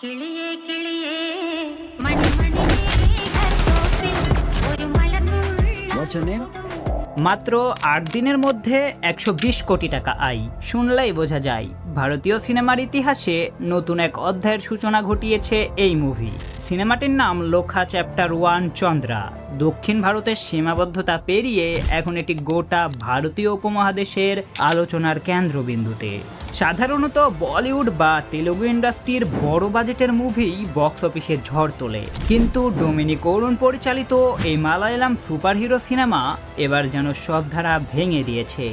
കിളിയേ കിളിയേ മണിമണിയേ ഘർഷോപ്പിൽ ഒരു മലർന്നുള്ളം What's your name? মাত্র আট দিনের মধ্যে একশো বিশ কোটি টাকা আয় শুনলেই বোঝা যায় ভারতীয় সিনেমার ইতিহাসে নতুন এক অধ্যায়ের সূচনা ঘটিয়েছে এই মুভি সিনেমাটির নাম লোখা চ্যাপ্টার ওয়ান চন্দ্রা। দক্ষিণ ভারতের সীমাবদ্ধতা পেরিয়ে এখন এটি গোটা ভারতীয় উপমহাদেশের আলোচনার কেন্দ্রবিন্দুতে। সাধারণত বলিউড বা তেলুগু ইন্ডাস্ট্রির বড় বাজেটের মুভি বক্স অফিসে ঝড় তোলে। কিন্তু ডোমিনিক অরুণ পরিচালিত এই মালায়ালাম সুপারহিরো সিনেমা এবার যেন সব ধারা ভেঙে দিয়েছে।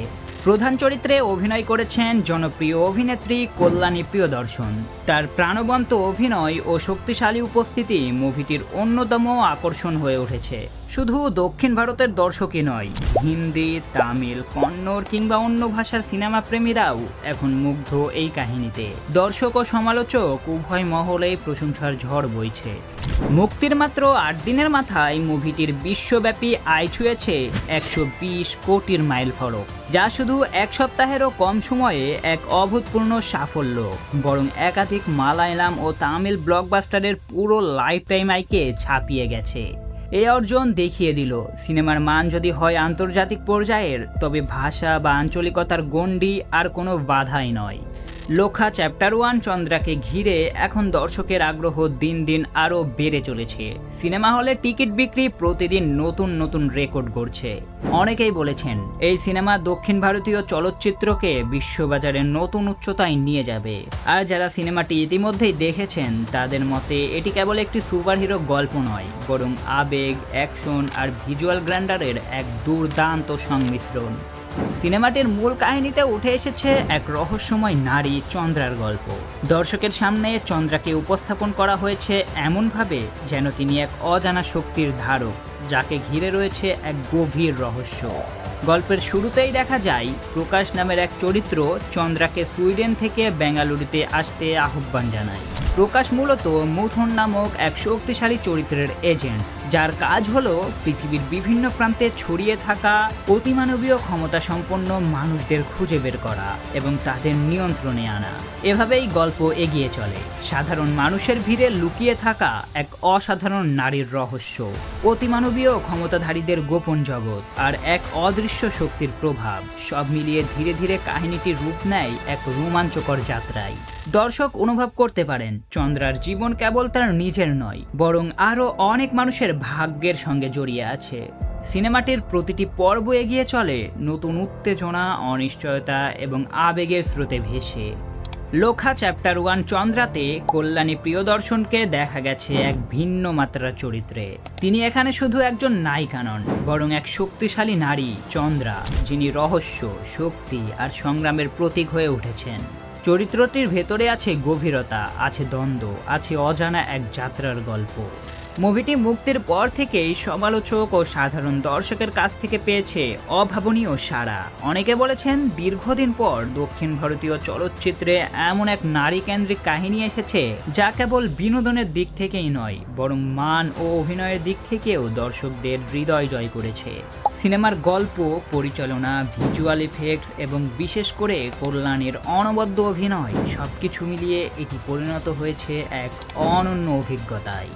প্রধান চরিত্রে অভিনয় করেছেন জনপ্রিয় অভিনেত্রী কল্যাণী প্রিয়দর্শন। তার প্রাণবন্ত অভিনয় ও শক্তিশালী উপস্থিতি মুভিটির অন্যতম আকর্ষণ হয়ে উঠেছে। শুধু দক্ষিণ ভারতের দর্শকই নয়, হিন্দি, তামিল, কন্নড় কিংবা অন্য ভাষার সিনেমা প্রেমীরাও এখন মুগ্ধ এই কাহিনীতে। দর্শক ও সমালোচক উভয় মহলেই প্রশংসার ঝড় বইছে। মুক্তির মাত্র আট দিনের মাথায় মুভিটির বিশ্বব্যাপী আয় ছুঁয়েছে একশো বিশ কোটির মাইল ফলক, যা শুধু এক সপ্তাহেরও কম সময়ে এক অভূতপূর্ণ সাফল্য, বরং একাধিক মালায়ালাম ও তামিল ব্লকবাস্টারের পুরো লাইফ টাইম আইকে ছাপিয়ে গেছে। এই অর্জন দেখিয়ে দিল। সিনেমার মান যদি হয় আন্তর্জাতিক পর্যায়ের, তবে ভাষা বা আঞ্চলিকতার গণ্ডি আর কোনো বাধাই নয়। লোখা চ্যাপ্টার ওয়ান চন্দ্রাকে ঘিরে এখন দর্শকের আগ্রহ দিন দিন আরও বেড়ে চলেছে। সিনেমা হলে টিকিট বিক্রি প্রতিদিন নতুন নতুন রেকর্ড গড়ছে। অনেকেই বলেছেন, এই সিনেমা দক্ষিণ ভারতীয় চলচ্চিত্রকে বিশ্ববাজারে নতুন উচ্চতায় নিয়ে যাবে। আর যারা সিনেমাটি ইতিমধ্যেই দেখেছেন, তাদের মতে এটি কেবল একটি সুপারহিরো গল্প নয়, বরং আবেগ, অ্যাকশন আর ভিজুয়াল গ্র্যান্ডারের এক দুর্দান্ত সংমিশ্রণ। সিনেমাটির মূল কাহিনীতে উঠে এসেছে এক রহস্যময় নারী চন্দ্রার গল্প। দর্শকের সামনে চন্দ্রাকে উপস্থাপন করা হয়েছে এমনভাবে যেন তিনি এক অজানা শক্তির ধারক, যাকে ঘিরে রয়েছে এক গভীর রহস্য। গল্পের শুরুতেই দেখা যায়, প্রকাশ নামের এক চরিত্র চন্দ্রাকে সুইডেন থেকে বেঙ্গালুরুতে আসতে আহ্বান জানায়। প্রকাশ মূলত মুথন নামক এক শক্তিশালী চরিত্রের এজেন্ট। যার কাজ হলো পৃথিবীর বিভিন্ন প্রান্তে ছড়িয়ে থাকা অতিমানবীয় ক্ষমতা সম্পন্ন মানুষদের খুঁজে বের করা এবং তাদের নিয়ন্ত্রণে আনা। এভাবেই গল্প এগিয়ে চলে। সাধারণ মানুষের ভিড়ে লুকিয়ে থাকা এক অসাধারণ নারীর রহস্য, অতিমানবীয় ক্ষমতাধারীদের গোপন জগৎ আর এক অদৃশ্য শক্তির প্রভাব। সব মিলিয়ে ধীরে ধীরে কাহিনীটি রূপ নেয় এক রোমাঞ্চকর যাত্রায় দর্শক অনুভব করতে পারেন, চন্দ্রার জীবন কেবল তার নিজের নয়, বরং আরও অনেক মানুষের ভাগ্যের সঙ্গে জড়িয়ে আছে। সিনেমাটির প্রতিটি পর্ব এগিয়ে চলে নতুন উত্তেজনা, অনিশ্চয়তা এবং আবেগের স্রোতে ভেসে। লোখা চ্যাপ্টার ওয়ান চন্দ্রাতে কল্যাণী প্রিয়দর্শনকে দেখা গেছে এক ভিন্ন মাত্রার চরিত্রে। তিনি এখানে শুধু একজন নায়িকা নন, বরং এক শক্তিশালী নারী, চন্দ্রা, যিনি রহস্য, শক্তি আর সংগ্রামের প্রতীক হয়ে উঠেছেন। চরিত্রটির ভেতরে আছে গভীরতা, আছে দ্বন্দ্ব, আছে অজানা এক যাত্রার গল্প। মুভিটি মুক্তির পর থেকেই সমালোচক ও সাধারণ দর্শকের কাছ থেকে পেয়েছে অভাবনীয় সাড়া। অনেকে বলেছেন দীর্ঘদিন পর দক্ষিণ ভারতীয় চলচ্চিত্রে এমন এক নারী কেন্দ্রিক কাহিনী এসেছে যা কেবল বিনোদনের দিক থেকেই নয়, বরং মান ও অভিনয়ের দিক থেকেও দর্শকদের হৃদয় জয় করেছে। সিনেমার গল্প, পরিচালনা, ভিজুয়াল ইফেক্টস এবং বিশেষ করে কল্যাণের অনবদ্য অভিনয় সবকিছু মিলিয়ে এটি পরিণত হয়েছে এক অনন্য অভিজ্ঞতায়।